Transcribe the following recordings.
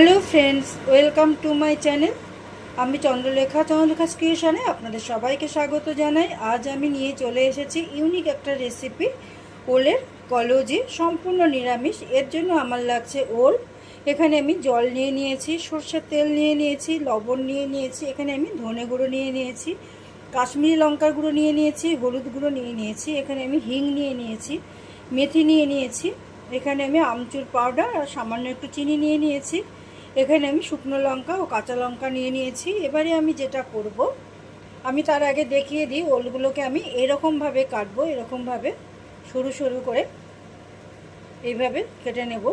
Hello friends, welcome to my channel. আমি চন্দ্রলেখা চন্দ্রলেখা ক্রিয়েশনে আপনাদের সবাইকে স্বাগত জানাই। আজ আমি নিয়ে চলে এসেছি ইউনিক একটা রেসিপি ওলের কলজি, সম্পূর্ণ নিরামিষ। এর জন্য আমার লাগছে ওল। এখানে আমি জল নিয়ে নিয়েছি, সর্ষের তেল নিয়ে নিয়েছি, লবণ নিয়ে নিয়েছি, এখানে আমি ধনে গুঁড়ো নিয়ে নিয়েছি, কাশ্মীরি লঙ্কার গুঁড়ো নিয়ে নিয়েছি, হলুদ গুঁড়ো নিয়ে নিয়েছি, এখানে আমি হিং নিয়ে নিয়েছি, মেথি নিয়ে নিয়েছি, এখানে আমি আমচুর পাউডার আর সামান্য একটু চিনি নিয়ে নিয়েছি। এখানে আমি শুকনো লঙ্কা ও কাঁচা লঙ্কা নিয়ে নিয়েছি। এবারে আমি যেটা করব, আমি তার আগে দেখিয়ে দিই ওলগুলোকে আমি এরকমভাবে কাটবো এরকমভাবে সরু সরু করে এইভাবে কেটে নেব।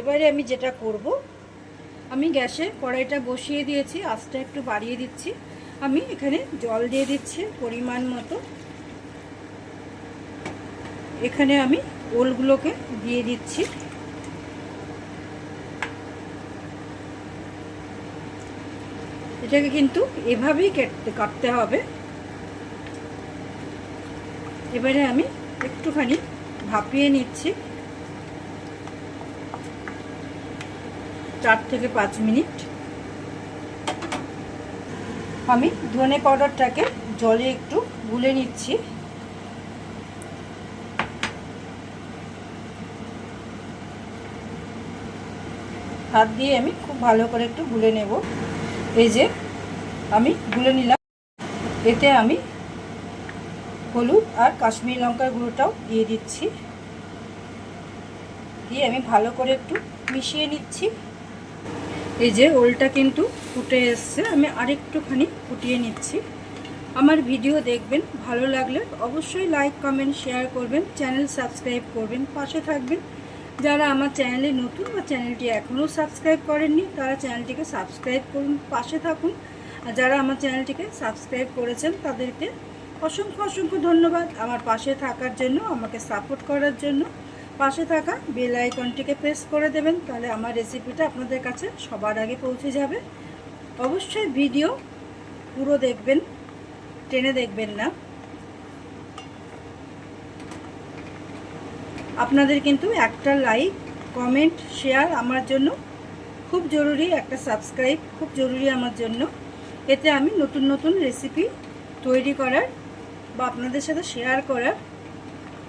এবারে আমি যেটা করব, আমি গ্যাসে কড়াইটা বসিয়ে দিয়েছি, আঁচটা একটু বাড়িয়ে দিচ্ছি। আমি এখানে জল দিয়ে দিচ্ছি পরিমাণ মতো। এখানে আমি ওলগুলোকে দিয়ে দিচ্ছি। এটাকে কিন্তু এভাবেই কেটে কাটতে হবে। এবারে আমি একটুখানি ভাপিয়ে নিচ্ছি। চার থেকে পাঁচ মিনিট। আমি ধনে পাউডারটাকে জলে একটু গুলে নিচ্ছি। হাত দিয়ে আমি খুব ভালো করে একটু গুলে নেব। এই যে আমি গুলে নিলাম। এতে আমি হলুদ আর কাশ্মীরি লঙ্কার গুঁড়োটাও দিয়ে দিচ্ছি। দিয়ে আমি ভালো করে একটু মিশিয়ে নিচ্ছি। এই যে ওলটা কিন্তু ফুটে এসছে, আমি আরেকটুখানি ফুটিয়ে নিচ্ছি। আমার ভিডিও দেখবেন, ভালো লাগলে অবশ্যই লাইক, কমেন্ট, শেয়ার করবেন, চ্যানেল সাবস্ক্রাইব করবেন, পাশে থাকবেন। যারা আমার চ্যানেলে নতুন বা চ্যানেলটি এখনও সাবস্ক্রাইব করেননি, তারা চ্যানেলটিকে সাবস্ক্রাইব করুন, পাশে থাকুন। আর যারা আমার চ্যানেলটিকে সাবস্ক্রাইব করেছেন, তাদেরকে অসংখ্য অসংখ্য ধন্যবাদ আমার পাশে থাকার জন্য, আমাকে সাপোর্ট করার জন্য। পাশে থাকা বেল আইকনটিকে প্রেস করে দেবেন, তাহলে আমার রেসিপিটা আপনাদের কাছে সবার আগে পৌঁছে যাবে। অবশ্যই ভিডিও পুরো দেখবেন, টেনে দেখবেন না। আপনাদের কিন্তু একটা লাইক কমেন্ট শেয়ার আমার জন্য খুব জরুরি একটা সাবস্ক্রাইব খুব জরুরি আমার জন্য। এতে আমি নতুন নতুন রেসিপি তৈরি করার বা আপনাদের সাথে শেয়ার করার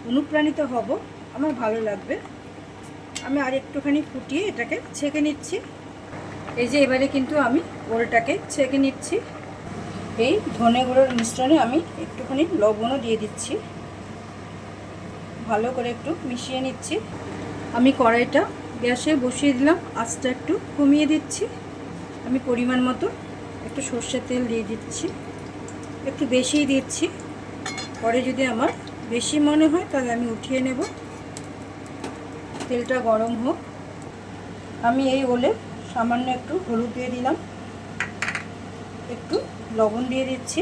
অনুপ্রাণিত হব। আমার ভালো লাগবে। আমি আর একটুখানি ফুটিয়ে এটাকে ছেঁকে নিচ্ছি। এই যে এবারে কিন্তু আমি ওলটাকে ছেঁকে নিচ্ছি। এই ধনে গুঁড়োর মিশ্রণে আমি একটুখানি লবণও দিয়ে দিচ্ছি। ভালো করে একটু মিশিয়ে নিচ্ছি। আমি কড়াইটা গ্যাসে বসিয়ে দিলাম, আঁচটা একটু কমিয়ে দিচ্ছি। আমি পরিমাণ মতো একটু সর্ষের তেল দিয়ে দিচ্ছি। একটু বেশিই দিচ্ছি। পরে যদি আমার বেশি মনে হয় তাহলে আমি উঠিয়ে নেব। তেলটা গরম হোক। আমি এই ওলে সামান্য একটু হলুদ দিয়ে দিলাম। একটু লবণ দিয়ে দিচ্ছি।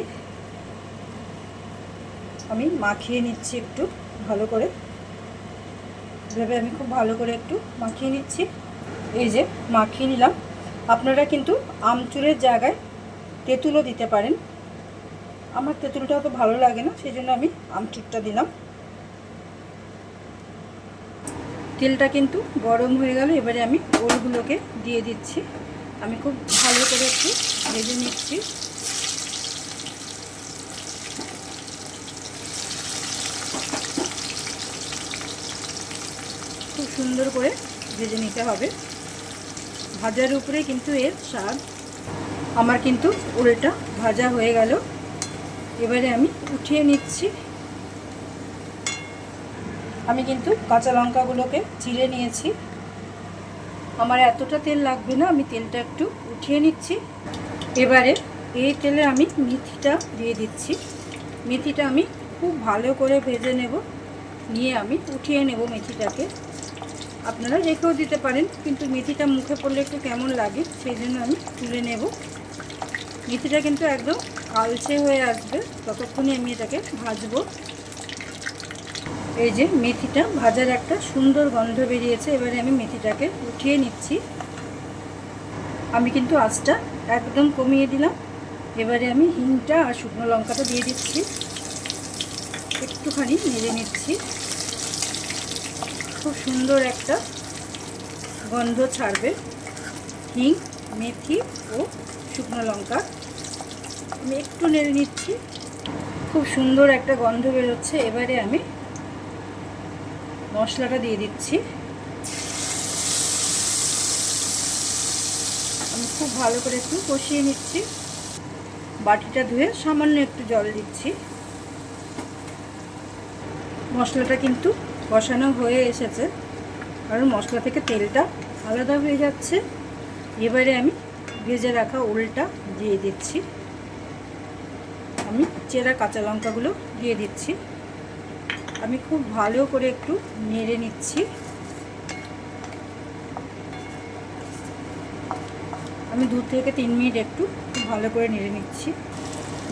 আমি মাখিয়ে নিচ্ছি একটু। ভালো করে। এভাবে আমি খুব ভালো করে একটু মাখিয়ে নিচ্ছি। এই যে মাখিয়ে নিলাম। আপনারা কিন্তু আমচুরের জায়গায় তেঁতুলও দিতে পারেন। আমার তেঁতুলটা অত ভালো লাগে না, সেই জন্য আমি আমচুরটা দিলাম। তেলটা কিন্তু গরম হয়ে গেল, এবারে আমি ওলগুলোকে দিয়ে দিচ্ছি। আমি খুব ভালো করে একটু ভেজে নিচ্ছি। সুন্দর করে ভেজে নিতে হবে। ভাজার উপরে কিন্তু এর স্বাদ। আমার কিন্তু ওলটা ভাজা হয়ে গেল। এবারে আমি উঠিয়ে নিচ্ছি। আমি কিন্তু কাঁচা লঙ্কাগুলোকে চিড়ে নিয়েছি। আমার এতটা তেল লাগবে না, আমি তেলটা একটু উঠিয়ে নিচ্ছি। এবারে এই তেলে আমি মেথিটা দিয়ে দিচ্ছি। মেথিটা আমি খুব ভালো করে ভেজে নেব। নিয়ে আমি উঠিয়ে নেব মেথিটাকে। আপনারা রেখেও দিতে পারেন, কিন্তু মেথিটা মুখে পড়লে একটু কেমন লাগে, সেই জন্য আমি তুলে নেব। মেথিটা কিন্তু একদম কালচে হয়ে আসবে ততক্ষণই আমি এটাকে ভাজবো। এই যে মেথিটা ভাজার একটা সুন্দর গন্ধ বেরিয়েছে, এবারে আমি মেথিটাকে উঠিয়ে নিচ্ছি। আমি কিন্তু আঁচটা একদম কমিয়ে দিলাম, এবারে আমি হিংটা আর শুকনো লঙ্কাটা দিয়ে দিচ্ছি। একটুখানি নেড়ে নিচ্ছি। খুব সুন্দর একটা গন্ধ ছাড়বে। হিং, মেথি ও শুকনো লঙ্কা। আমি একটু নেড়ে নিচ্ছি। খুব সুন্দর একটা গন্ধ বেরোচ্ছে। এবারে আমি মশলাটা দিয়ে দিচ্ছি। আমি খুব ভালো করে একটু কষিয়ে নিচ্ছি। বাটিটা ধুয়ে সামান্য একটু জল দিচ্ছি। মশলাটা কিন্তু কষানো হয়ে এসেছে। কারণ মশলা থেকে তেলটা আলাদা হয়ে যাচ্ছে। এবারে আমি ভেজে রাখা ওলটা দিয়ে দিচ্ছি। আমি চেরা কাঁচা লঙ্কাগুলো দিয়ে দিচ্ছি। আমি খুব ভালো করে একটু নেড়ে নিচ্ছি। আমি দু থেকে তিন মিনিট একটু খুব ভালো করে নেড়ে নিচ্ছি।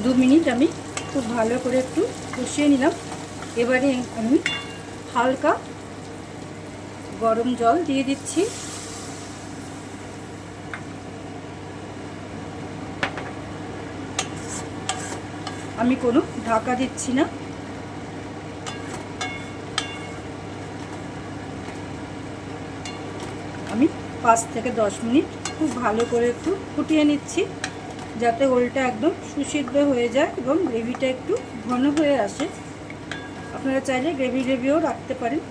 দু মিনিট আমি খুব ভালো করে একটু কষিয়ে নিলাম। এবারে আমি হালকা গরম জল দিয়ে দিচ্ছি। আমি কোনো ঢাকা দিচ্ছি না। আমি পাঁচ থেকে দশ মিনিট খুব ভালো করে একটু ফুটিয়ে নিচ্ছি, যাতে ওলটা একদম সুসিদ্ধ হয়ে যায় এবং গ্রেভিটা একটু ঘন হয়ে আসে। আপনারা চাইলে গ্রেভি গ্রেভিও রাখতে পারেন।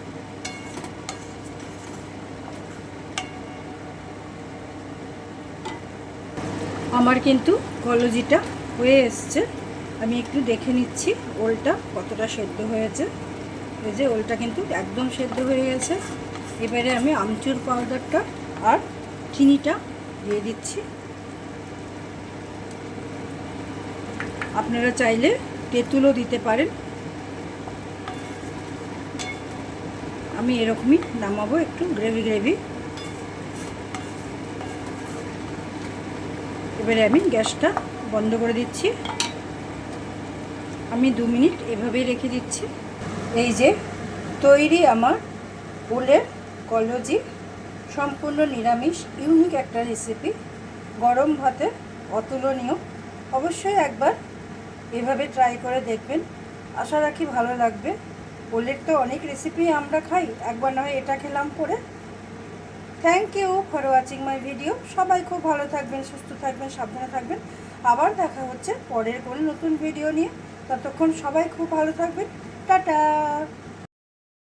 আমার কিন্তু কলজিটা হয়ে এসছে। আমি একটু দেখে নিচ্ছি ওলটা কতটা সেদ্ধ হয়েছে। এই যে ওলটা কিন্তু একদম সেদ্ধ হয়ে গেছে। এবারে আমি আমচুর পাউডারটা আর চিনিটা দিয়ে দিচ্ছি। আপনারা চাইলে তেঁতুলও দিতে পারেন। আমি এরকমই নামাবো একটু গ্রেভি গ্রেভি এবারে আমি গ্যাসটা বন্ধ করে দিচ্ছি। আমি দু মিনিট এভাবেই রেখে দিচ্ছি। এই যে তৈরি আমার ওলের কলজি, সম্পূর্ণ নিরামিষ ইউনিক একটা রেসিপি গরম ভাতে অতুলনীয়। অবশ্যই একবার এভাবে ট্রাই করে দেখবেন। আশা রাখি ভালো লাগবে। ওলের তো অনেক রেসিপি আমরা খাই, একবার না হয় এটা খেলাম করে। Thank you for watching my video সবাই খুব ভালো থাকবেন, সুস্থ থাকবেন, সাবধানে থাকবেন। আবার দেখা হচ্ছে পরের কোনো নতুন ভিডিও নিয়ে। ততক্ষণ সবাই খুব ভালো থাকবেন। টাটা!